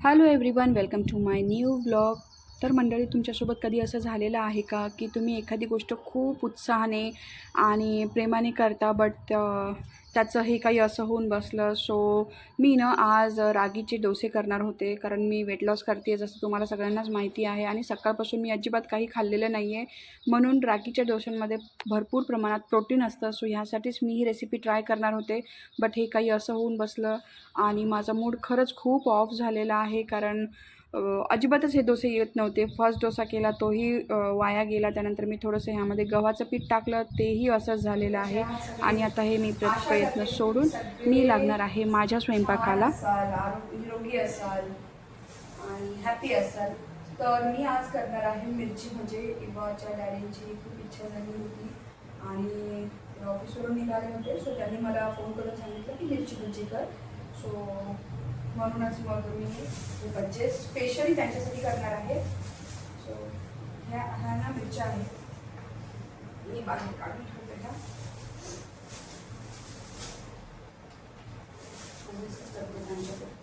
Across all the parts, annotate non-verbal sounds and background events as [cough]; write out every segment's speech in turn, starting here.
Hello everyone welcome to my new vlog तर मंडळी तुमच्यासोबत कधी असं झालेलं आहे का की तुम्ही एखादी गोष्ट खूप उत्साहाने आणि प्रेमाने करता बट त्याचं हे काही असं होऊन बसलं? सो मी ना आज रागीचे डोसे करणार होते कारण मी वेट लॉस करते जसं तुम्हाला सगळ्यांनाच माहिती आहे. आणि सकाळपासून मी अजिबात काही खाल्लेलं नाही आहे म्हणून रागीच्या डोशांमध्ये भरपूर प्रमाणात प्रोटीन असतं. सो ह्यासाठीच मी ही रेसिपी ट्राय करणार होते. बट हे काही असं होऊन बसलं. आणि माझा मूड खरंच खूप ऑफ झालेला आहे कारण अजिबातच हे डोसे येत नव्हते. फर्स्ट डोसा केला तोही वाया गेला. त्यानंतर मी थोडंसं ह्यामध्ये गव्हाचं पीठ टाकलं. तेही असंच झालेलं आहे. आणि आता हे मी प्रयत्न सोडून मी लागणार आहे माझ्या स्वयंपाकाला. निरोगी असाल आणि हॅपी असाल तर मी आज करणार आहे मिरची. म्हणजे इवाच्या डॅडींची खूप इच्छा झाली होती. आणि ऑफिसवरून निघाले होते. सो त्यांनी मला फोन करून सांगितलं की मिरची भजी कर. सो म्हणूनच मग मी हे बच्चे स्पेशली त्यांच्यासाठी करणार आहे. सो ह्या ह्या ना मिरच्या आहेत मी बाहेर काढून ठेवते ह्या करते त्यांच्याबरोबर.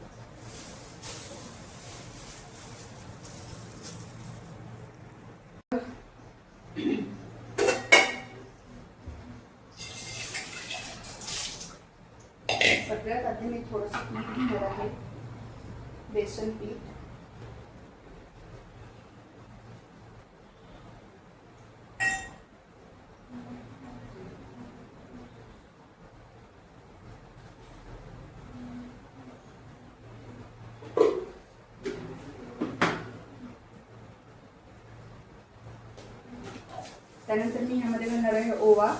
सगळ्यात आधी मी थोडंसं पीठ घेणार आहे. बेसन पीठ त्यानंतर मी ह्यामध्ये घालणार आहे ओवा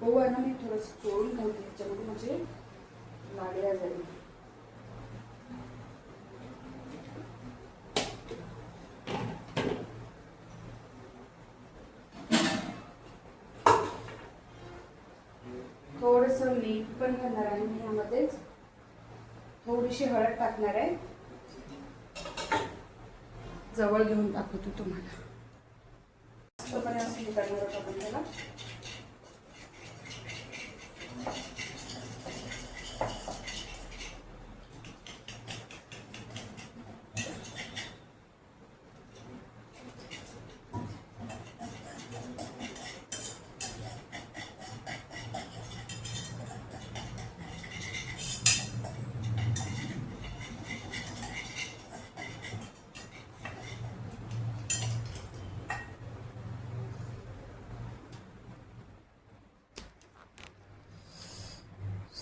हो, ओवा ना मी थोडंसं चोळून घालते ह्याच्यामध्ये म्हणजे लागल्या जाईल थोडंसं मीठ पण घालणार आहे मी ह्यामध्येच थोडीशी हळद टाकणार आहे. जवळ घेऊन दाखवतो तुम्हाला. असं हे करणार आपण त्याला.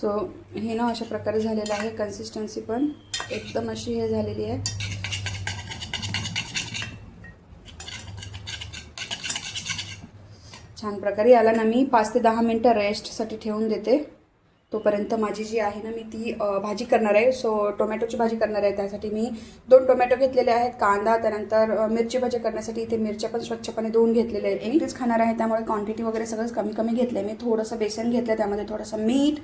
सो हे ना अशा प्रकारे झालेलं आहे. कन्सिस्टन्सी पण एकदम अशी हे झालेली आहे. छान प्रकारे याला ना मी पाच ते दहा मिनटं रेस्टसाठी ठेवून देते. तोपर्यंत माझी जी आहे ना मी ती भाजी करणार आहे. सो टोमॅटोची भाजी करणार आहे. त्यासाठी मी दोन टोमॅटो घेतलेले आहेत. कांदा त्यानंतर मिरची भाजी करण्यासाठी इथे मिरच्या पण स्वच्छपणे धुवून घेतलेले आहेत. एकटीच खाणार आहे. त्यामुळे क्वांटिटी वगैरे सगळंच कमी कमी घेतलं आहे मी थोडंसं बेसन घेतलं त्यामध्ये थोडंसं मीठ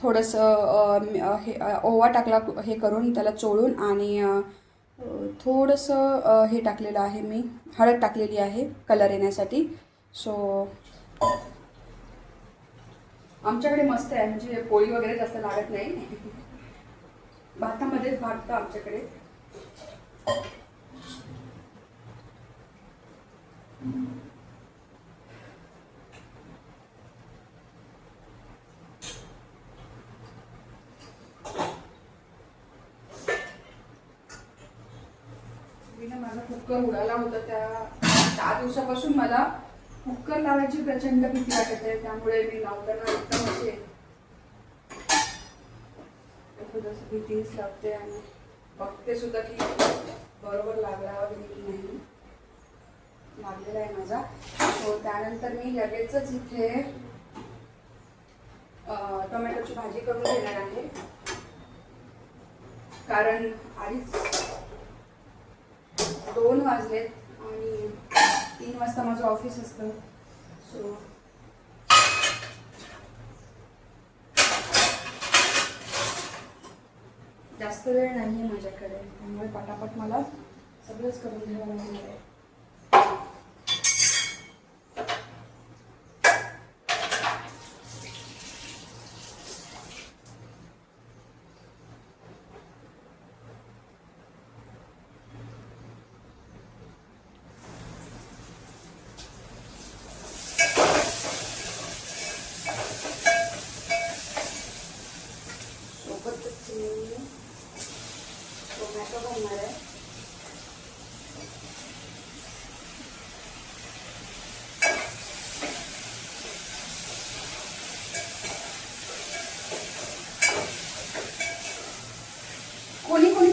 थोडंसं हे ओवा टाकला हे करून त्याला चोळून आणि थोडंसं हे टाकलेलं आहे मी हळद टाकलेली आहे कलर येण्यासाठी. सो आमच्याकडे मस्त आहे म्हणजे पोळी वगैरे जास्त लागत नाही. [laughs] भातामध्येच भात आमच्याकडे मी ना माझा कुकर उडाला होता त्या दहा दिवसापासून मला कुकर लावायची प्रचंड भीती वाटत आहे. त्यामुळे मी लावताना एकदम असे भीतीच लावते आणि बघते सुद्धा की बरोबर लागला वगैरे की नाही. लागलेला आहे माझा. so त्यानंतर मी लगेचच इथे टोमॅटोची भाजी करून घेणार आहे. कारण आधीच दोन वाजलेत आणि तीन वाजता माझं ऑफिस असतं. सो जास्त वेळ नाही आहे माझ्याकडे. त्यामुळे पटापट मला सगळंच करून घ्यावं लागणार आहे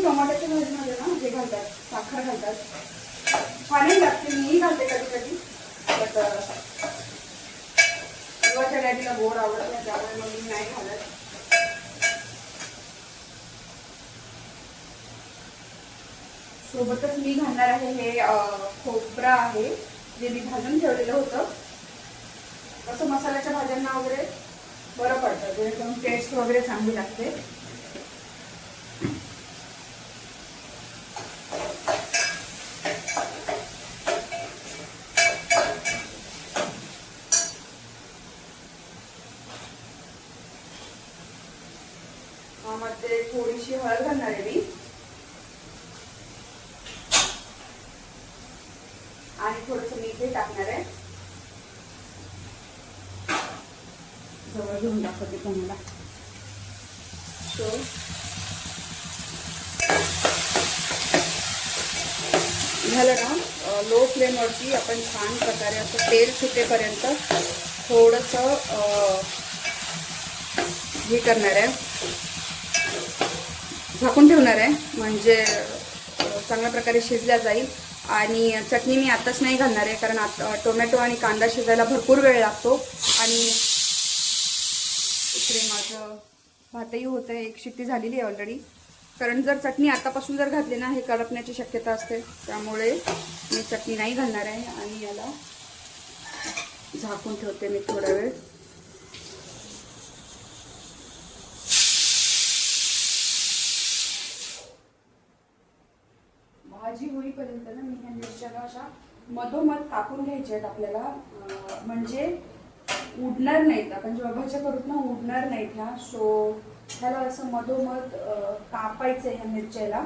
टमाट्याच्या भाजीमध्ये ना हे घालतात साखर घालतात छानही लागते मीही घालते कधी कधी बट किंवाच्या डॅडीला गोड आवडत नाही त्यामुळे मग मी नाही घालत सोबतच मी घालणार आहे हे अं, खोबरं आहे जे मी भाजून ठेवलेलं होतं. असं मसाल्याच्या भाज्यांना वगैरे बरं पडतं जेणेकरून टेस्ट वगैरे चांगली लागते मध्ये थोडीशी हळद घालणार आहे मी आणि थोडस मीठही टाकणार आहे जवळ घेऊन दाखवते तुम्हाला सो झालं ना लो फ्लेमवरती आपण छान प्रकारे असं तेल सुटेपर्यंत थोडंसं हे करणार आहे. झाकून ठेवणार आहे म्हणजे चांगल्या प्रकारे शिजल्या जाईल. आणि चटणी मी आताच नाही घालणार आहे कारण आता टोमॅटो आणि कांदा शिजायला भरपूर वेळ लागतो. आणि इकडे माझं भातही होतं एक शिट्टी झालेली आहे ऑलरेडी कारण जर चटणी आतापासून जर घातली ना हे करपण्याची शक्यता असते. त्यामुळे मी चटणी नाही घालणार आहे आणि याला झाकून ठेवते मी थोडा वेळ. भाजी होईपर्यंत ना मी ह्या मिरच्याला अशा मधोमध कापून घ्यायच्या आहेत आपल्याला. म्हणजे उडणार नाहीत. आपण जेव्हा भाज्या करूत ना उडणार नाहीत ह्या सो ह्याला असं मधोमध कापायचं आहे ह्या मिरच्याला.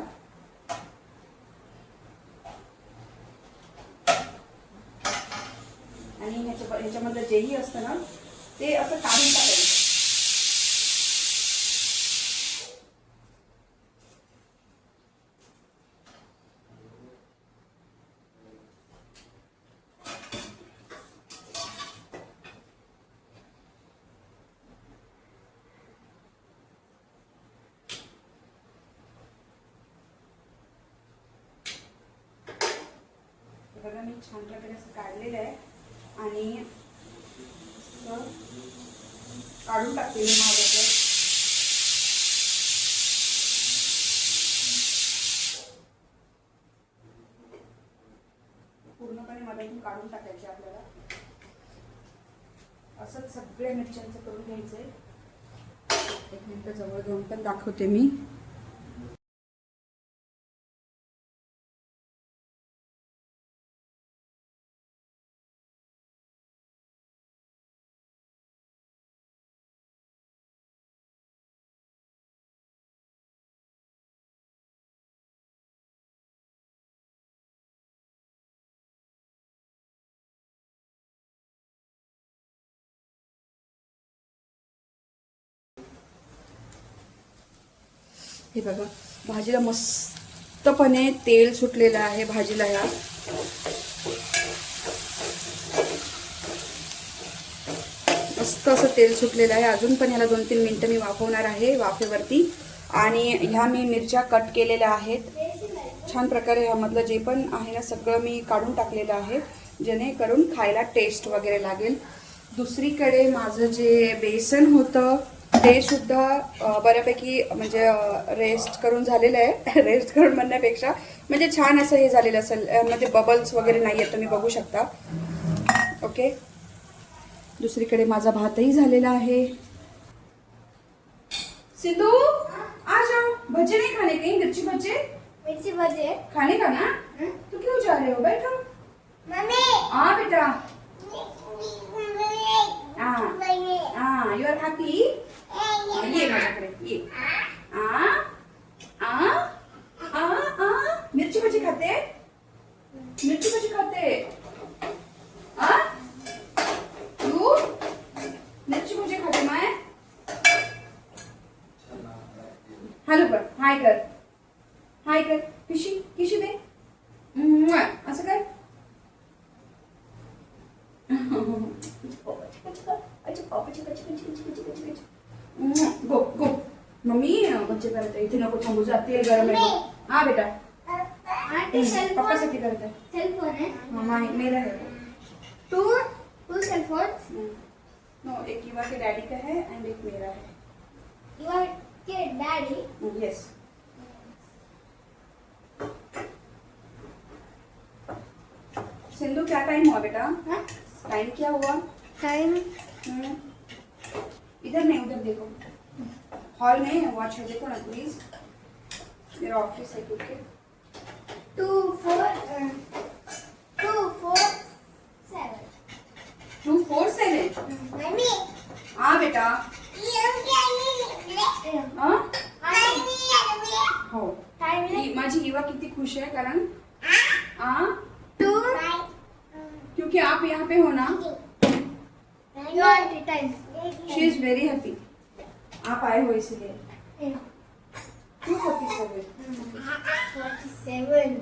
आणि ह्याच्या ह्याच्यामधलं जेही असतं ना ते असं काढून टाकायचं हे बघा मी छान प्रकारे असं काढलेलं आहे. आणि काढून टाकते मी माझ्याकडे. पूर्णपणे मधातून काढून टाकायचे आपल्याला. असंच सगळ्या मिरच्यांचं करून घ्यायचंय. एक मिनिट जवळ घेऊन पण दाखवते मी. हे बघा भाजीला मस्तपणे तेल सुटलेलं आहे भाजीला ह्या मस्त असं तेल सुटलेलं आहे. अजून पण ह्याला दोन तीन मिनटं मी वाफवणार आहे वाफेवरती. आणि ह्या मी मिरच्या कट केलेल्या आहेत. छान प्रकारे ह्यामधलं जे पण आहे ना सगळं मी काढून टाकलेलं आहे जेणेकरून खायला टेस्ट वगैरे लागेल. दुसरीकडे माझं जे बेसन होतं ते सुद्धा बऱ्यापैकी म्हणजे रेस्ट करून झालेलं आहे. [laughs] रेस्ट करून म्हणण्यापेक्षा म्हणजे छान असं हे झालेलं असेल. यामध्ये बबल्स वगैरे नाही आहेत तुम्ही बघू शकता. ओके दुसरीकडे माझा भातही झालेला आहे. सिद्धू आ जाओ भजे नहीं खाने कहीं? मिर्ची भजे? मिर्ची भजे. खाने का ना? तो क्यों जा रहे हो? बैठो मम्मी. हाँ बेटा. हाँ हाँ यू आर हैप्पी ये माझ्याकडे ये. आ? आ? आ? आ? मिरची भजी खाते? मिरची भजी खाते? आ? तू? मिरची भजी खाते माय? हॅलो कर हाय कर. हाय कर. किशी किशी दे. म्वा. असं कर. [laughs] गो गो मम्मी बच्चे करते इथे नको थांबू जा तेल गरम आहे हाँ बेटा आंटी सेल पापा से करते हैं सेल फ़ोन है मामा मेरा है two two cell phone no एक युवा के डैडी का है एंड एक मेरा है योर के डैडी यस सिंधु क्या टाइम हुआ बेटा हाँ टाइम क्या हुआ टाइम। इधर नहीं उधर देखो। हॉल में वॉच है देखो ना प्लीज़ मेरा ऑफ़िस है क्योंकि two four two four seven two four seven mummy हाँ बेटा। हाँ? हो। माझी युवा किती खुश आहे कारण हाँ। टू क्योंकि आप यहाँ पे हो ना? Time she is very happy आप आए हो इसलिए टू फोर्टी सेवन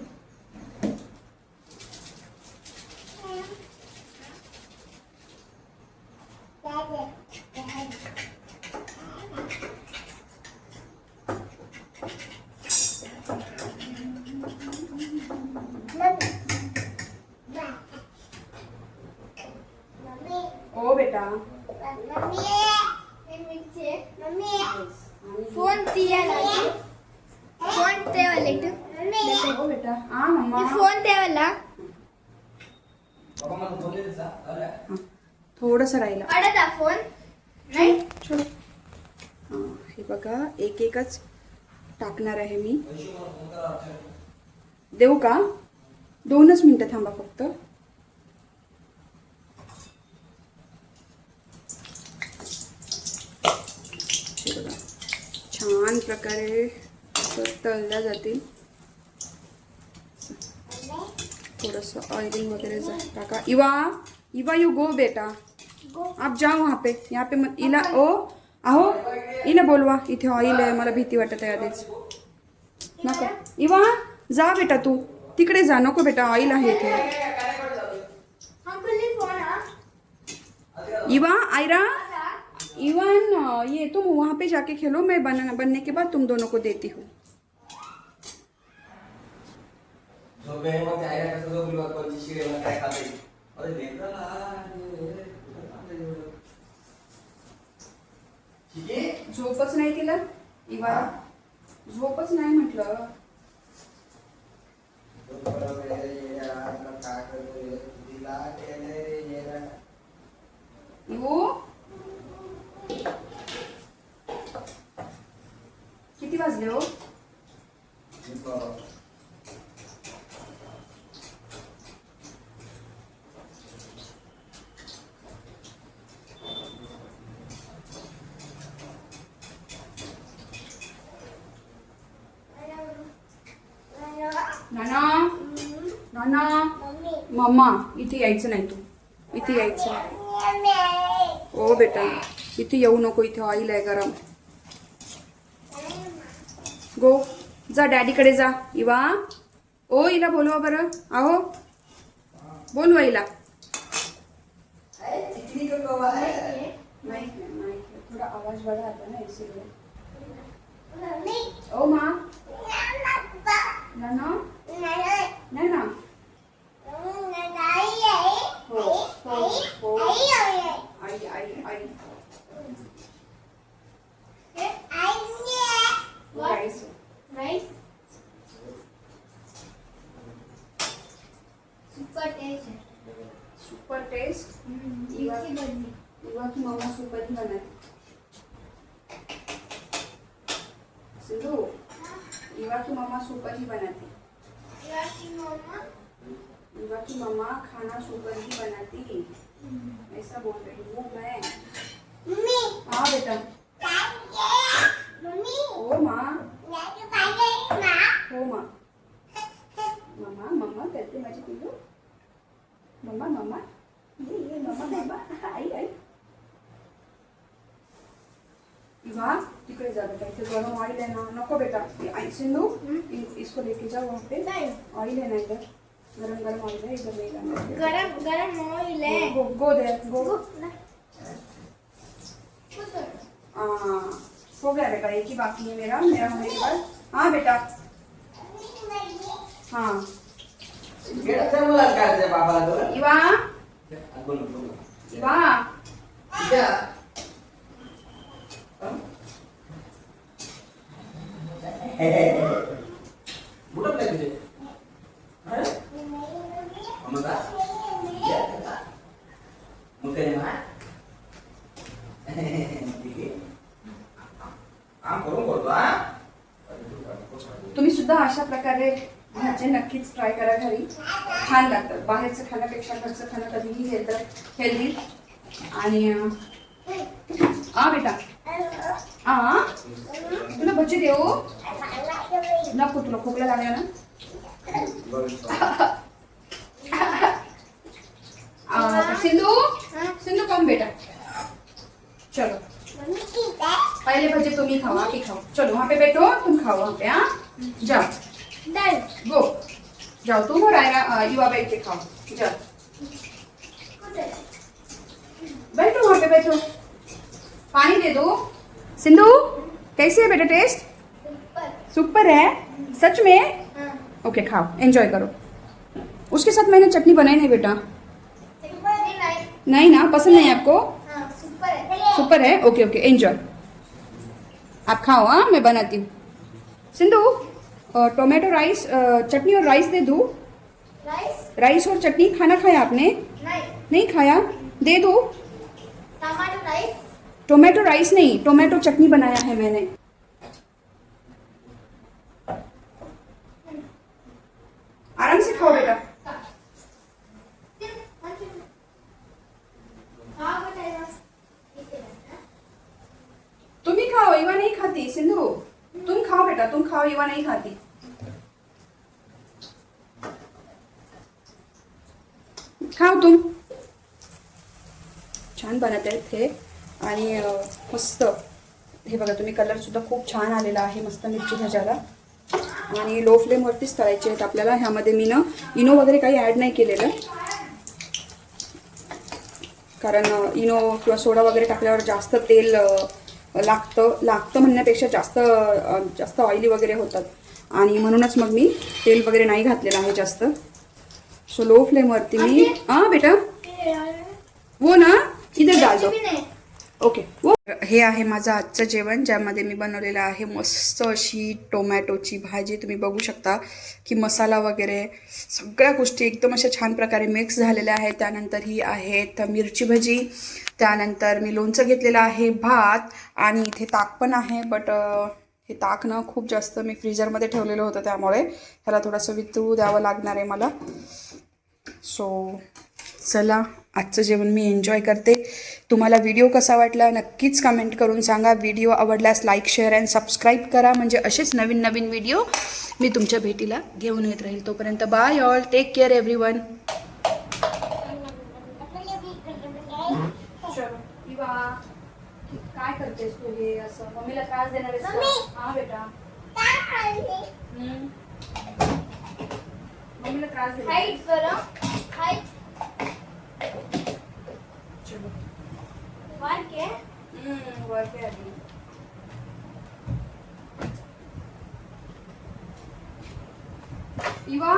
एकच टाकणार आहे मी. देऊ का? दोनच मिनटं थांबा फक्त. छान प्रकारे तळल्या जातील. थोडंसं ऑइलिंग वगैरे टाका. इवा इवा यू गो बेटा. आप जाओ वहाँ पे. यहाँ पे मत इला ओ आहो इला बोलवा इथे ऑइल आहे मला भीती वाटत आहे नको इवा जा बेटा तू तिकडे जा नको बेटा ऑइल आहे इथे इवा आयरा इवन ये तुम वहाँ पे जाके खेलो मैं बन, बनने के बाद तुम दोनों को देती हूँ ते झोपच नाही तिला? इवा झोपच नाही म्हटलं. किती वाजले हो? मम्मा इथे यायचं नाही तू. इथे यायचं. ओ बेटा. इथे येऊ नको इथे ऑइल आहे गरम गो जा डॅडीकडे जा. इवा. ओ इला बोलवा बरं. आहो. बोलवा इला. आवाज बडा आता ना इसीलिए ओ माँ नाना नाही ना हो हो हो आई आई आई राईस राइस सुपर टेस्ट है सुपर टेस्ट मिक्सी बननी इवा की मम्मा सुपर ही बनाती सिंधु इवा की मम्मा सुपर ही बनाती याची मम्मा इवा की मम्मा खाना सुपर ही बनाती ऐसा बोल रही हूँ मैं मम्मी हाँ बेटा मम्मी ओ माँ हो माँ मम्मा मम्मा करते माझी पिल्लू मम्मा मम्मा ये ये मम्मा मम्मा आई आई इवा तिकडे जा बेटा इथे गरम ऑइल आहे ना नको बेटा ये आई सिंधु इ- इसको लेके जाओ वहाँ पे नहीं ऑइल है ना इधर गरम गरम ऑइल है इधर नहीं है। गरम गरम ऑइल है। गो गो दे गो। हाँ हो गया बेटा एक ही बाकी है मेरा मेरा होने के बाद। हाँ बेटा। हा। गेला तर मला काय त्या बाबाला तो इवा। बोल बोल। इवा। क्या बुडत नाही तुझे मुके मा आम करून हा? तुम्ही सुद्धा अशा प्रकारे भाजी नक्कीच ट्राय करा घरी. छान लागतात बाहेरचं खाण्यापेक्षा घरचं खाणं कधीही हेल्थ हेल्दी आणि आ बेटा. आ तुला भजी देऊ नको तुला खोकला लागला ना. [laughs] आ, सिंधू सिंधू कम बेटा। चलो। पहले भजी तुम ही खाओ आप ही खाओ। चलो वहाँ पे बैठो तुम खाओ वहाँ पे हाँ? जाओ। गो जाओ तुम और आएगा युवा बैठ के खाओ। जाओ। बैठो वहाँ पे बैठो। पानी दे दो। सिंधु कैसी है बेटा टेस्ट सुपर सुपर है। सच में? हाँ। ओके खाओ। एंजॉय करो। उसके साथ मैंने चटनी बनाई नहीं बेटा। नहीं ना पसंद नहीं आपको? हाँ सुपर है। सुपर है? ओके ओके एंजॉय आप खाओ हाँ मैं बनाती हूँ। सिंधु टोमेटो राइस चटनी और राइस दे दूँ। राइस राइस और चटनी खाना खाया आपने? नहीं। नहीं खाया? दे दो। टमाटो राइस टोमेटो राइस नहीं टोमेटो चटनी बनाया है मैंने। आराम से खाओ बेटा। इवा नहीं खाती सिंधु. तुम खाओ बेटा तुम खाओ इवा नहीं खाती. खाओ तुम. छान बनत आहेत हे. आणि मस्त. हे बघा तुम्ही कलर सुद्धा खूप छान आलेला आहे मस्त मिरची भाज्याला. आणि लो फ्लेमवरतीच तळायचे आहेत आपल्याला. ह्यामध्ये मी ना इनो वगैरे काही ॲड नाही केलेलं. कारण इनो किंवा सोडा वगैरे टाकल्यावर जास्त तेल लागतं लागतं म्हणण्यापेक्षा जास्त जास्त ऑइली वगैरे होतात. आणि म्हणूनच मग मी तेल वगैरे नाही घातलेलं आहे जास्त. सो लो फ्लेमवरती मी हां बेटा? वो ना? इधर डाल दो भी नहीं. ओके. हे आहे माझं आजचं जेवण ज्यामध्ये मी बनवलेलं आहे मस्त अशी टोमॅटोची भाजी. तुम्ही बघू शकता की मसाला वगैरे सगळ्या गोष्टी एकदम अशा छान प्रकारे मिक्स झालेल्या आहेत. त्यानंतर ही आहेत मिरची भजी त्यानंतर मी लोणचं घेतलेलं आहे भात आणि इथे ताक पण आहे. बट हे ताक ना खूप जास्त मी फ्रीजरमध्ये ठेवलेलं होतं त्यामुळे ह्याला थोडंसं वितळू द्यावं लागणार आहे मला. सो चला आजचं जेवण मी एन्जॉय करते. तुम्हाला व्हिडिओ कसा वाटला नक्कीच कमेंट करून सांगा. व्हिडिओ आवडल्यास लाईक शेअर अँड सबस्क्राईब करा. म्हणजे असेच नवीन नवीन व्हिडिओ मी तुमच्या भेटीला घेऊन येत राहील. तोपर्यंत bye all take care everyone काय करतेस तू हे असं? मम्मीला त्रास देणार हा बेटा. मम्मीला त्रास देणार करो. चलो वन के हम्म, वर पे आली. इवा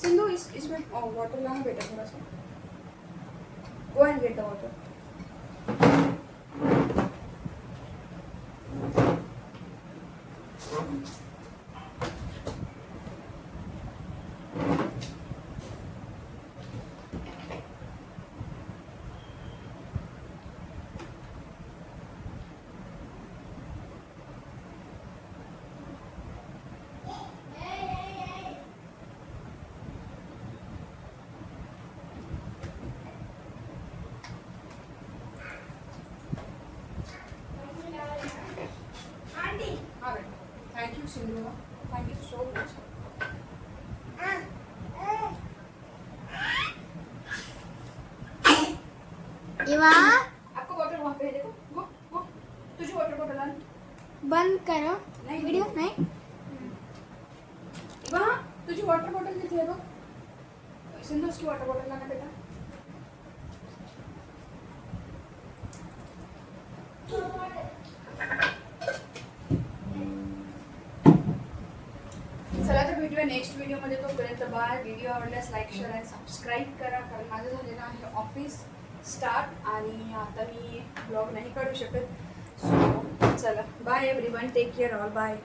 सिंधु इस इसमें वाटर लाना बेटा थोड़ा सा go and get the water aunty Eva आपको वाटर वहाँ पे है, देखो। गो गो तुझे वाटर बॉटल आन। बंद करो। नहीं वीडियो नहीं। इवा तुझी वाटर बॉटल किती आहे बघ सिंधू उसकी वाटर बॉटल लाना बेटा। चला तर भेटूया नेक्स्ट व्हिडिओमध्ये तोपर्यंत बाय व्हिडिओ आवडल्यास लाईक शेअर आणि सबस्क्राईब करा। कारण माझं झालेलं आहे ऑफ़िस स्टार्ट आणि आता मी ब्लॉग नाही काढू शकत. सो चला. Bye everyone take care all bye